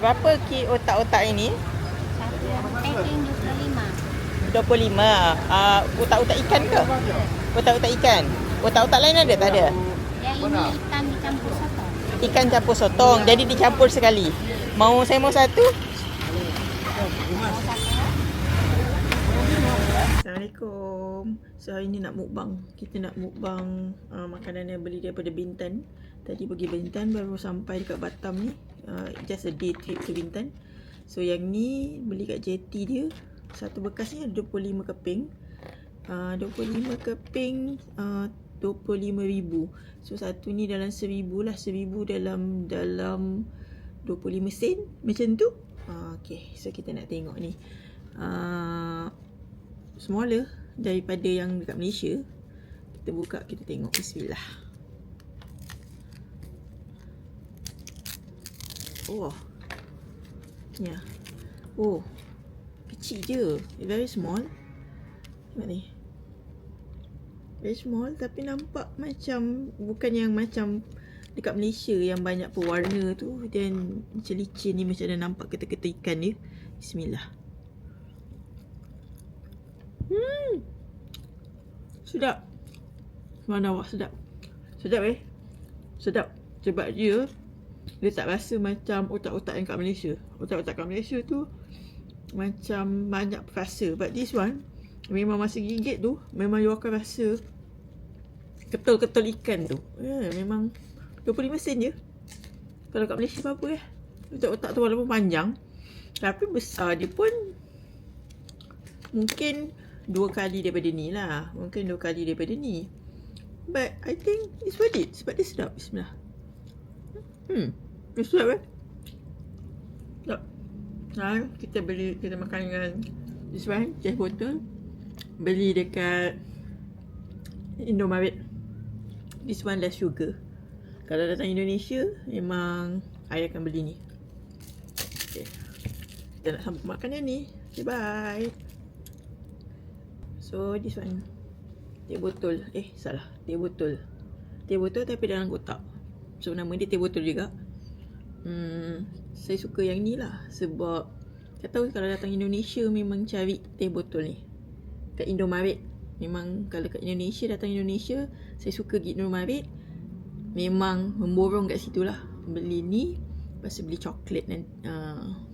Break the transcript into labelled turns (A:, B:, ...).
A: Berapa ki otak-otak ini?
B: Satu yang packing 25.
A: 25. Uh, otak-otak ikan ke? Otak-otak ikan. Otak-otak lain ada tak ada?
B: Yang ini ikan dicampur sotong.
A: Ikan campur sotong. Jadi dicampur sekali. Mau saya mau satu? Assalamualaikum. So hari ni nak mukbang. Kita nak mukbang uh, makanan yang beli daripada Bintan. Tadi pergi Bintan baru sampai dekat Batam ni. Uh, just a day trip to Bintan. So yang ni beli kat JT dia. Satu bekas ni ada 25 keping. Uh, 25 keping uh, 25,000. So satu ni dalam 1,000 lah. 1,000 dalam dalam 25 sen macam tu. Uh, okay, so kita nak tengok ni. Uh, smaller daripada yang dekat Malaysia. Kita buka, kita tengok. Bismillah. Oh. Ya. Yeah. Oh. Kecil je. Very small. Tengok ni. Very small tapi nampak macam bukan yang macam dekat Malaysia yang banyak pewarna tu dan macam licin ni macam ada nampak keta-keta ikan dia. Bismillah. Hmm. Sedap. Mana awak sedap. Sedap eh. Sedap. Sebab dia dia tak rasa macam otak-otak yang kat Malaysia. Otak-otak kat Malaysia tu macam banyak rasa. But this one memang masa gigit tu memang you akan rasa ketul-ketul ikan tu. Ya, yeah, memang 25 sen je. Kalau kat Malaysia apa-apa eh. Otak-otak tu walaupun panjang tapi besar dia pun mungkin dua kali daripada ni lah. Mungkin dua kali daripada ni. But I think it's worth it. Sebab dia sedap. Bismillah. Hmm. Dia sedap eh. Sedap. Ha, kita beli, kita makan dengan this one, Chef Botol. Beli dekat Indomaret. This one less sugar. Kalau datang Indonesia, memang I akan beli ni. Okay. Kita nak sambung makan yang ni. Okay, bye. So this one. Teh botol. Eh salah. Teh botol. Teh botol tapi dalam kotak. So nama dia teh botol juga. Hmm, Saya suka yang ni lah. Sebab Tak tahu kalau datang Indonesia Memang cari teh botol ni. Kat Indomaret. Memang kalau kat Indonesia Datang Indonesia Saya suka pergi Indomaret. Memang memborong kat situ lah. Beli ni Lepas beli coklat dan uh,